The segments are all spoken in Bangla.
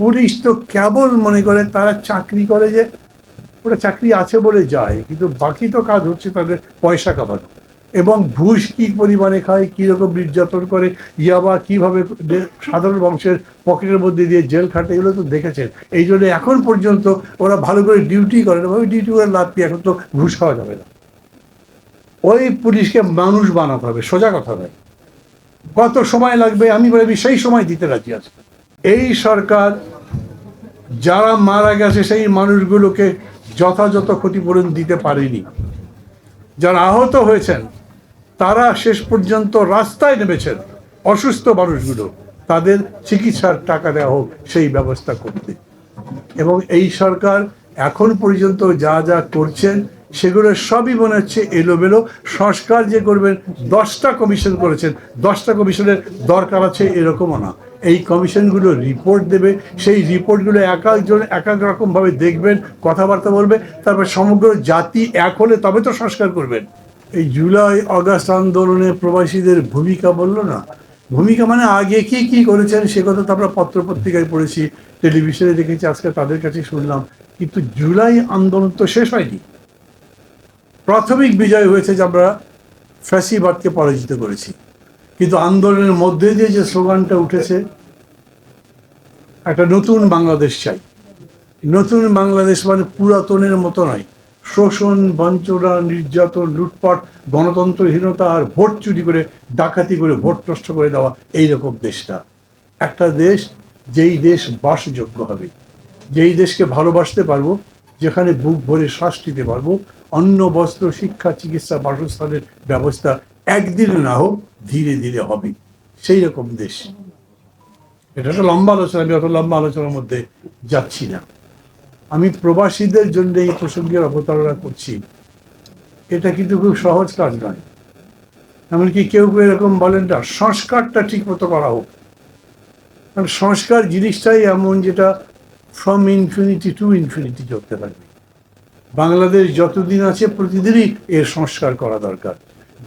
পুলিশ তো কেবল মনে করে তারা চাকরি করে যে ওটা চাকরি আছে বলে যায়, কিন্তু বাকি তো কাজ হচ্ছে তাদের পয়সা কামানো। এবং ঘুষ কি পরিমাণে খায় কীরকম নির্যাতন করে ইয়াবা কীভাবে সাধারণ বংশের পকেটের মধ্যে দিয়ে জেল খাটে, এগুলো তো দেখেছেন। এই জন্য এখন পর্যন্ত ওরা ভালো করে ডিউটি করে না ওই ডিউটি করে লাভ কি এখন তো ঘুষ খাওয়া যাবে না। ওই পুলিশকে মানুষ বানাতে হবে, সোজা কথা নয়। কত সময় লাগবে আমি বলি সেই সময় দিতে রাজি আছি। এই সরকার যারা মারা গেছে, সেই মানুষগুলোকে যথাযথ ক্ষতিপূরণ দিতে পারেনি। যারা আহত হয়েছেন, তারা শেষ পর্যন্ত রাস্তায় নেমেছেন অসুস্থ মানুষগুলো। তাদের চিকিৎসার টাকা দেওয়া হোক, সেই ব্যবস্থা করতে। এবং এই সরকার এখন পর্যন্ত যা যা করছেন, সেগুলো সবই মনে হচ্ছে এলোমেলো। সংস্কার যে করবেন, দশটা কমিশন করেছেন, দশটা কমিশনের দরকার আছে এরকমও না। এই কমিশনগুলো রিপোর্ট দেবে, সেই রিপোর্টগুলো এক একজন এক এক রকমভাবে দেখবেন, কথাবার্তা বলবে, তারপর সমগ্র জাতি এক হলে তবে তো সংস্কার করবেন। এই জুলাই আগস্ট আন্দোলনে প্রবাসীদের ভূমিকা বলল না? ভূমিকা মানে আগে কি কি করেছেন সে কথা তো আমরা পত্র পত্রিকায় পড়েছি, টেলিভিশনে দেখেছি, আজকে তাদের কাছে শুনলাম। কিন্তু জুলাই আন্দোলন তো শেষ হয়নি। প্রাথমিক বিজয় হয়েছে যে আমরা ফ্যাসিবাদকে পরাজিত করেছি। কিন্তু আন্দোলনের মধ্যে দিয়ে যে স্লোগানটা উঠেছে, একটা নতুন বাংলাদেশ চাই। নতুন বাংলাদেশ মানে পুরাতনের মতো নয়। শোষণ, বঞ্চনা, নির্যাতন, লুটপাট, গণতন্ত্রহীনতা আর ভোট চুরি করে, ডাকাতি করে, ভোট নষ্ট করে দেওয়া এইরকম দেশটা। একটা দেশ, যেই দেশ বাসযোগ্য হবে। যেই দেশকে ভালোবাসতে পারব, যেখানে বুক ভরে শ্বাস নিতে পারব, অন্ন, বস্ত্র, শিক্ষা, চিকিৎসা, বাসস্থানের ব্যবস্থা একদিনে না হোক ধীরে ধীরে হবে। সেই রকম দেশ। এটা একটা লম্বা আলোচনা, আমি অত লম্বা আলোচনার মধ্যে যাচ্ছি না। আমি প্রবাসীদের জন্য এই প্রসঙ্গের অবতারণা করছি। এটা কিন্তু খুব সহজ কাজ নয়। এমনকি কেউ কেউ এরকম বলেন না, সংস্কারটা ঠিক মতো করা হোক। কারণ সংস্কার জিনিসটাই এমন যেটা ফ্রম ইনফিনিটি টু ইনফিনিটি চলতে থাকবে। বাংলাদেশ যতদিন আছে প্রতিদিনই এর সংস্কার করা দরকার।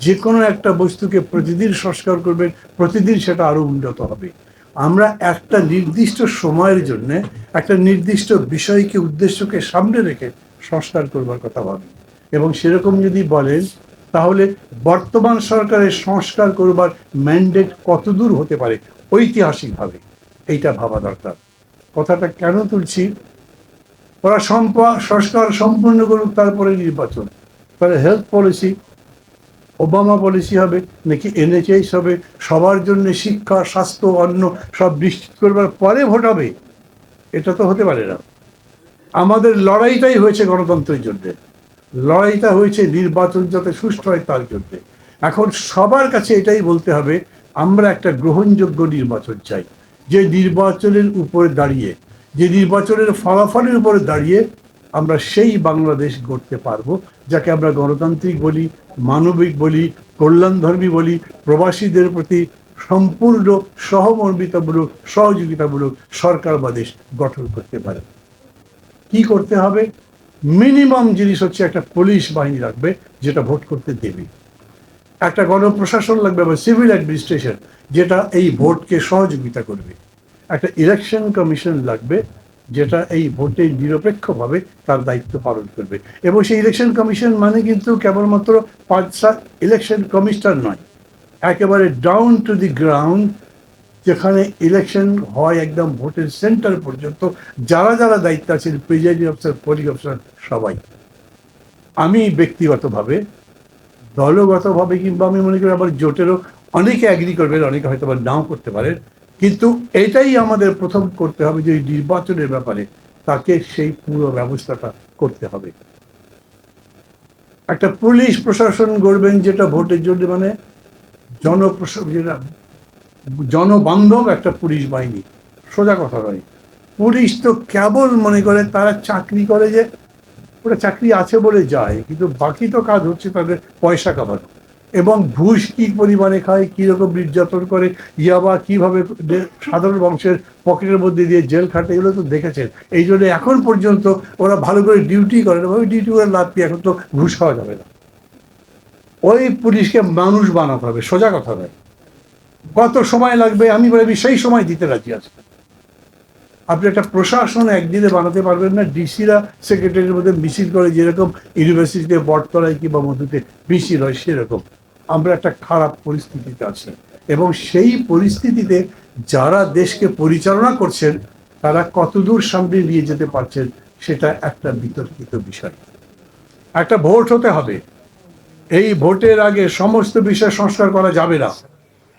যে কোনো একটা বস্তুকে প্রতিদিন সংস্কার করবেন, প্রতিদিন সেটা আরও উন্নত হবে। আমরা একটা নির্দিষ্ট সময়ের জন্য, একটা নির্দিষ্ট বিষয়কে, উদ্দেশ্যকে সামনে রেখে সংস্কার করবার কথা ভাবি। এবং সেরকম যদি বলেন, তাহলে বর্তমান সরকারের সংস্কার করবার ম্যান্ডেট কতদূর হতে পারে, ঐতিহাসিকভাবে এইটা ভাবা দরকার। কথাটা কেন তুলছি? ওরা সংস্কার সম্পূর্ণ করুক, তারপরে নির্বাচন। তাহলে হেলথ পলিসি ওবামা পলিসি হবে, নাকি এনএচএস হবে, সবার জন্য শিক্ষা, স্বাস্থ্য, অন্ন সব নিশ্চিত করবার পরে ভোট হবে? এটা তো হতে পারে না। আমাদের লড়াইটাই হয়েছে গণতন্ত্রের জন্য। লড়াইটা হয়েছে নির্বাচন যাতে সুষ্ঠু হয় তার জন্যে। এখন সবার কাছে এটাই বলতে হবে, আমরা একটা গ্রহণযোগ্য নির্বাচন চাই। যে নির্বাচনের উপরে দাঁড়িয়ে, যে নির্বাচনের ফলাফলের উপরে দাঁড়িয়ে আমরা সেই বাংলাদেশ গড়তে পারব, যাকে আমরা গণতান্ত্রিক বলি, মানবিক বলি, কল্যাণধর্মী বলি, প্রবাসীদের প্রতি সম্পূর্ণ সহমর্মিতামূলক, সহযোগিতামূলক সরকার বা দেশ গঠন করতে পারে। কি করতে হবে? মিনিমাম জিনিস হচ্ছে একটা পুলিশ বাহিনী রাখবে যেটা ভোট করতে দেবে। একটা গণপ্রশাসন লাগবে বা সিভিল অ্যাডমিনিস্ট্রেশন, যেটা এই ভোটকে সহযোগিতা করবে। একটা ইলেকশন কমিশন লাগবে যেটা এই ভোটে নিরপেক্ষভাবে তার দায়িত্ব পালন করবে। এবং সেই ইলেকশন কমিশন মানে কিন্তু কেবলমাত্র পাঁচ সাত ইলেকশন কমিশনার নয়, একেবারে ডাউন টু দি গ্রাউন্ড যেখানে ইলেকশন হয় একদম ভোটের সেন্টার পর্যন্ত, যারা যারা দায়িত্ব আছেন প্রিজাইডিং অফিসার পোলিং অফিসার সবাই। আমি ব্যক্তিগতভাবে, দলগতভাবে কিংবা আমি মনে করি আবার জোটেরও অনেকে অ্যাগ্রি করবেন, অনেকে হয়তো আবার নাও করতে পারেন কিন্তু এটাই আমাদের প্রথম করতে হবে যে নির্বাচনের ব্যাপারে তাকে সেই পুরো ব্যবস্থাটা করতে হবে। একটা পুলিশ প্রশাসন গড়বেন যেটা ভোটের জন্য মানে জনপ্রশাসন, যেটা জনবান্ধব একটা পুলিশ বাহিনী, সোজা কথা নয়। পুলিশ তো কেবল মনে করে তারা চাকরি করে যে ওটা চাকরি আছে বলে যায়, কিন্তু বাকি তো কাজ হচ্ছে তাদের পয়সা কামানো। এবং ঘুষ কি পরিমাণে খায় কীরকম নির্যাতন করে, ইয়াবা কীভাবে সাধারণ বংশের পকেটের মধ্যে দিয়ে জেল খাটে, এগুলো তো দেখেছেন। এই জন্য এখন পর্যন্ত ওরা ভালো করে ডিউটি করে না, ওই ডিউটি করে লাভ কি, এখন তো ঘুষ খাওয়া যাবে না। ওই পুলিশকে মানুষ বানাতে হবে, সোজা কথা হবে কত সময় লাগবে, আমি বলি সেই সময় দিতে রাজি আছি। আপনি একটা প্রশাসন একদিনে বানাতে পারবেন না, ডিসিরা সেক্রেটারির মধ্যে মিছিল করে যেরকম ইউনিভার্সিটিতে বটতলায় কিংবা মধুতে মিছিল হয়, সেরকম। আমরা একটা খারাপ পরিস্থিতিতে আছি। এবং সেই পরিস্থিতিতে যারা দেশকে পরিচালনা করছেন, তারা কতদূর সামনে নিয়ে যেতে পারছেন, সেটা একটা বিতর্কিত বিষয়। একটা ভোট হতে হবে। এই ভোটের আগে সমস্ত বিষয় সংস্কার করা যাবে না।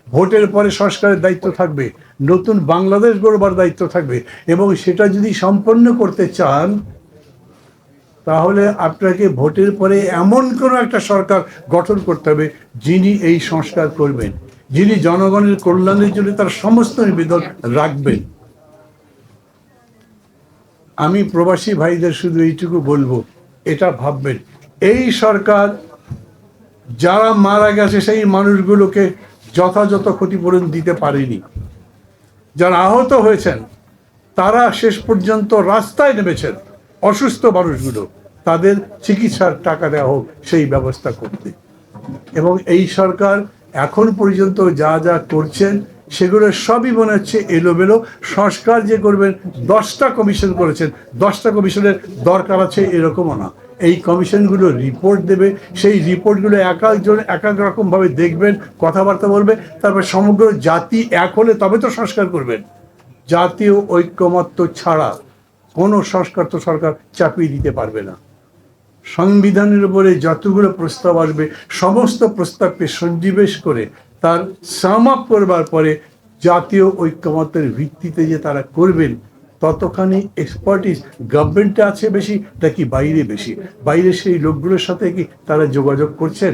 ভোটের পরে সংস্কারের দায়িত্ব থাকবে। নতুন বাংলাদেশ গড়বার দায়িত্ব থাকবে। এবং সেটা যদি সম্পন্ন করতে চান তাহলে আপনাকে ভোটের পরে এমন কোনো একটা সরকার গঠন করতে হবে যিনি এই সংস্কার করবেন, যিনি জনগণের কল্যাণের জন্য তার সমস্ত নিবেদন রাখবেন। আমি প্রবাসী ভাইদের শুধু এইটুকু বলব, এটা ভাববেন, এই সরকার যারা মারা গেছে সেই মানুষগুলোকে যথাযথ ক্ষতিপূরণ দিতে পারেনি। যারা আহত হয়েছেন, তারা শেষ পর্যন্ত রাস্তায় নেমেছেন। অসুস্থ মানুষগুলো তাদের চিকিৎসার টাকা দেওয়া হোক, সেই ব্যবস্থা করতে। এবং এই সরকার এখন পর্যন্ত যা যা করছেন, সেগুলো সবই মনে হচ্ছে এলোমেলো। সংস্কার যে করবেন, দশটা কমিশন করেছেন, দশটা কমিশনের দরকার আছে এরকমও না। এই কমিশনগুলো রিপোর্ট দেবে, সেই রিপোর্টগুলো এক একজন এক এক রকমভাবে দেখবেন, কথাবার্তা বলবে, তারপর সমগ্র জাতি এক হলে তবে তো সংস্কার করবেন। জাতীয় ঐক্যমত্য ছাড়া কোনো সংস্কার তো সরকার চাপিয়ে দিতে পারবে না। সংবিধানের উপরে যতগুলো প্রস্তাব আসবে, সমস্ত প্রস্তাবকে সন্নিবেশ করে তার সাম আপ করবার পরে জাতীয় ঐক্যমত্যের ভিত্তিতে যে তারা করবেন, ততখানি এক্সপার্টিস গভর্নমেন্টে আছে বেশি নাকি বাইরে বেশি? বাইরে সেই লোকগুলোর সাথে কি তারা যোগাযোগ করছেন?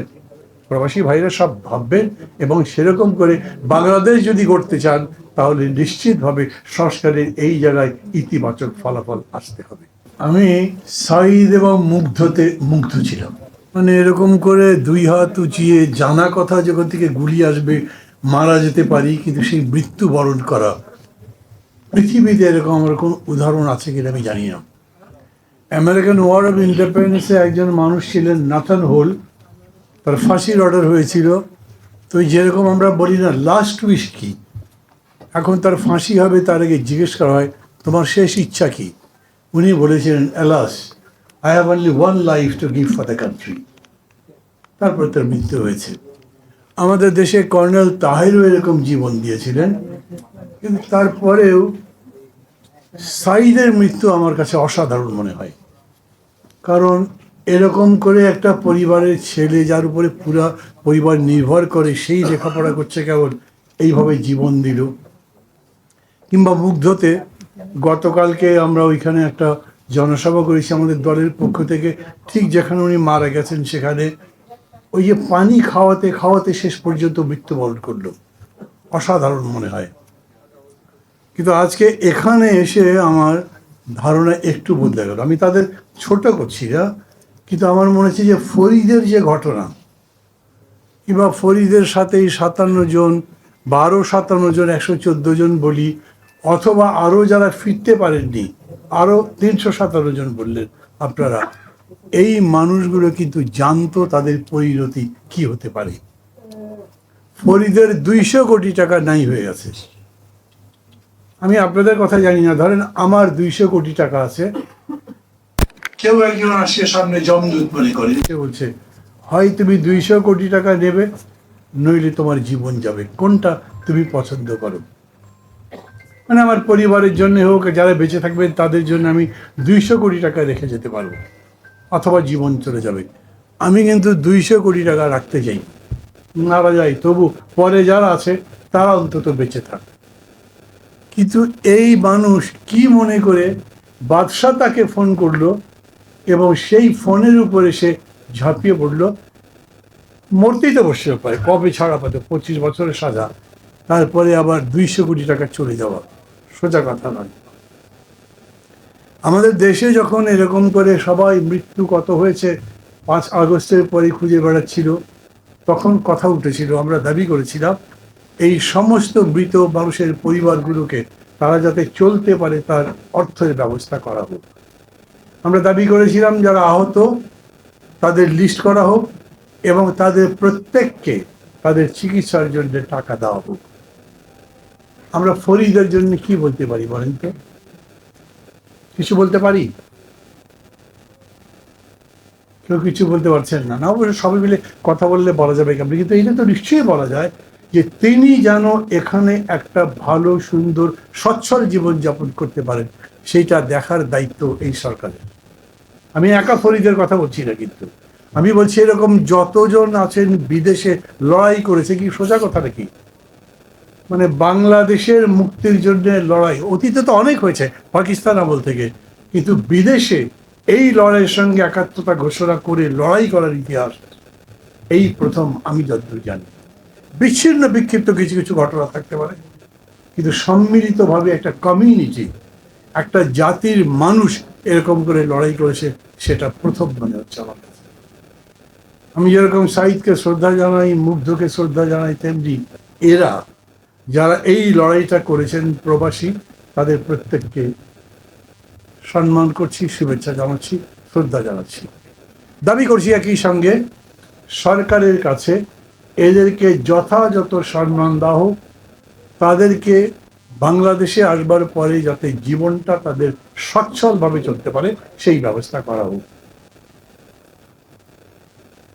প্রবাসী ভাইরা সব ভাববেন এবং সেরকম করে বাংলাদেশ যদি করতে চান, তাহলে নিশ্চিতভাবে সংস্কারের এই জায়গায় ইতিবাচক ফলাফল আসতে হবে। আমি সাইদ এবং মুগ্ধতে মুগ্ধ ছিলাম। মানে এরকম করে দুই হাত উঁচিয়ে জানা কথা যখন থেকে গুলি আসবে, মারা যেতে পারি, কিন্তু সেই মৃত্যু বরণ করা। পৃথিবীতে এরকম আমার কোন উদাহরণ আছে কিনা আমি জানি না। আমেরিকান ওয়ার অফ ইন্ডিপেন্ডেন্সে একজন মানুষ ছিলেন নাথান হোল তার ফাঁসির অর্ডার হয়েছিল। তো যেরকম আমরা বলি না লাস্ট উইশ কি? এখন তার ফাঁসি হবে তার আগে জিজ্ঞেস করা হয়, তোমার শেষ ইচ্ছা কি? উনি বলেছিলেন alas I have only one life to give for the country তারপরে তার মৃত্যু হয়েছে। আমাদের দেশে কর্নেল তাহেরও এরকম জীবন দিয়েছিলেন। কিন্তু তারপরেও সাইদের মৃত্যু আমার কাছে অসাধারণ মনে হয়। কারণ এরকম করে একটা পরিবারের ছেলে যার উপরে পুরা পরিবার নির্ভর করে, সেই লেখাপড়া করছে কেবল, এইভাবে জীবন দিল। কিংবা মুগ্ধতে গতকালকে আমরা ওইখানে একটা জনসভা করেছি আমাদের দলের পক্ষ থেকে, ঠিক যেখানে উনি মারা গেছেন সেখানে। ওই যে পানি খাওয়াতে খাওয়াতে শেষ পর্যন্ত মৃত্যুবরণ করল। অসাধারণ মনে হয়। কিন্তু আজকে এখানে এসে আমার ধারণা একটু বদলে গেল। আমি তাদের ছোট করছি না কিন্তু আমার মনে হচ্ছে যে ফরিদের যে ঘটনা, কিংবা ফরিদের সাথে এই সাতান্ন জন, বারো সাতান্ন জন, একশো চোদ্দ জন বলি, অথবা আরও যারা ফিরতে পারেননি আরও তিনশো সাতান্ন জন বললেন আপনারা, এই মানুষগুলো কিন্তু জানতো তাদের পরিণতি কি হতে পারে। ফরিদের দুইশো কোটি টাকা নাই হয়ে গেছে। আমি আপনাদের কথা জানি না। ধরেন আমার দুইশো কোটি টাকা আছে কেউ একজন আসে সামনে জমদূত মনে করে। সে বলছে, হয় তুমি দুইশো কোটি টাকা নেবে নইলে তোমার জীবন যাবে। কোনটা তুমি পছন্দ করো? মানে আমার পরিবারের জন্য হোক, যারা বেঁচে থাকবেন তাদের জন্য আমি দুইশো কোটি টাকা রেখে যেতে পারব, অথবা জীবন চলে যাবে। আমি কিন্তু দুইশো কোটি টাকা রাখতে চাই। মারা যাই তবু পরে যারা আছে, তারা অন্তত বেঁচে থাক। কিন্তু এই মানুষ কি মনে করে, বাদশাহ তাকে ফোন করল এবং সেই ফোনের উপরে সে ঝাঁপিয়ে পড়ল। মূর্তিতে বসে পায় কবে ছাড়া পাতে পঁচিশ বছরের সাজা। তারপরে আবার দুইশো কোটি টাকা চলে যাওয়া। সোজা কথা নয়। আমাদের দেশে যখন এরকম করে সবাই মৃত্যু কত হয়েছে, পাঁচ আগস্টের পরে খুঁজে বেড়াচ্ছিল, তখন কথা উঠেছিল। আমরা দাবি করেছিলাম, এই সমস্ত মৃত মানুষের পরিবারগুলোকে তারা যাতে চলতে পারে, তার অর্থের ব্যবস্থা করা হোক। আমরা দাবি করেছিলাম যারা আহত, তাদের লিস্ট করা হোক এবং তাদের প্রত্যেককে তাদের চিকিৎসার জন্য টাকা দেওয়া হোক। আমরা ফরিদের জন্য কি বলতে পারি বলেন তো? কিছু বলতে পারি? কেউ কিছু বলতে পারছেন না। না, অবশ্য সবাই মিলে কথা বললে বলা যাবে কেমন কিন্তু এটা তো নিশ্চয়ই বলা যায় যে তিনি যেন এখানে একটা ভালো, সুন্দর, সচ্ছল জীবনযাপন করতে পারেন সেইটা দেখার দায়িত্ব এই সরকারের। আমি একা ফরিদের কথা বলছি না কিন্তু। আমি বলছি এরকম যতজন আছেন বিদেশে লড়াই করেছে, কি সোজা কথা নাকি? মানে বাংলাদেশের মুক্তির জন্য লড়াই, অতীতে তো অনেক হয়েছে, পাকিস্তান আমল থেকে। কিন্তু বিদেশে এই লড়াইয়ের সঙ্গে একাত্মতা ঘোষণা করে লড়াই করার ইতিহাস, এই প্রথম আমি যতদূর জানি। বিচ্ছিন্ন বিক্ষিপ্ত কিছু কিছু ঘটনা থাকতে পারে। কিন্তু সম্মিলিতভাবে একটা কমিউনিটি একটা জাতির মানুষ এরকম করে লড়াই করেছে, সেটা প্রথম মনে হচ্ছে আমার কাছে। আমি যেরকম সাইদকে শ্রদ্ধা জানাই, মুগ্ধকে শ্রদ্ধা জানাই, তেমনি এরা যারা এই লড়াইটা করেছেন প্রবাসী, তাদের প্রত্যেককে সম্মান করছি, শুভেচ্ছা জানাচ্ছি, শ্রদ্ধা জানাচ্ছি। দাবি করছি একই সঙ্গে, সরকারের কাছে এদেরকে যথাযথ সম্মান হোক তাদেরকে বাংলাদেশে আসবার পরে যাতে জীবনটা তাদের সচ্ছলভাবে চলতে পারে, সেই ব্যবস্থা করা হোক।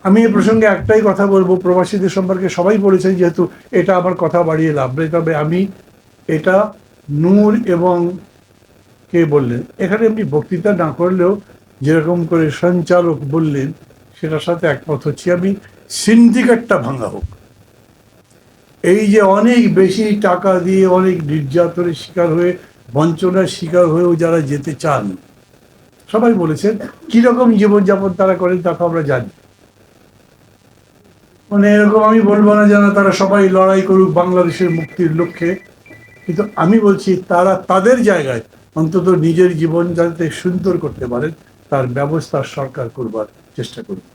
আমি এ প্রসঙ্গে একটাই কথা বলব, প্রবাসীদের সম্পর্কে সবাই বলেছেন যেহেতু এটা আমার কথা বাড়িয়ে লাভ নেই, তবে আমি এটা নূর এবং কে বললেন? এখানে এমনি বক্তৃতা না করলেও যেরকম করে সঞ্চালক বললেন, সেটার সাথে একমত হচ্ছি আমি, সিন্ডিকেটটা ভাঙা হোক। এই যে অনেক বেশি টাকা দিয়ে অনেক নির্যাতনের শিকার হয়ে, বঞ্চনার শিকার হয়েও যারা যেতে চান, সবাই বলেছেন, কীরকম জীবনযাপন তারা করেন তা তো আমরা জানি। মানে এরকম আমি বলব না যেন তারা সবাই লড়াই করুক বাংলাদেশের মুক্তির লক্ষ্যে, কিন্তু আমি বলছি তারা তাদের জায়গায় অন্তত নিজের জীবন যাতে সুন্দর করতে পারেন, তার ব্যবস্থা সরকার করবার চেষ্টা করুক।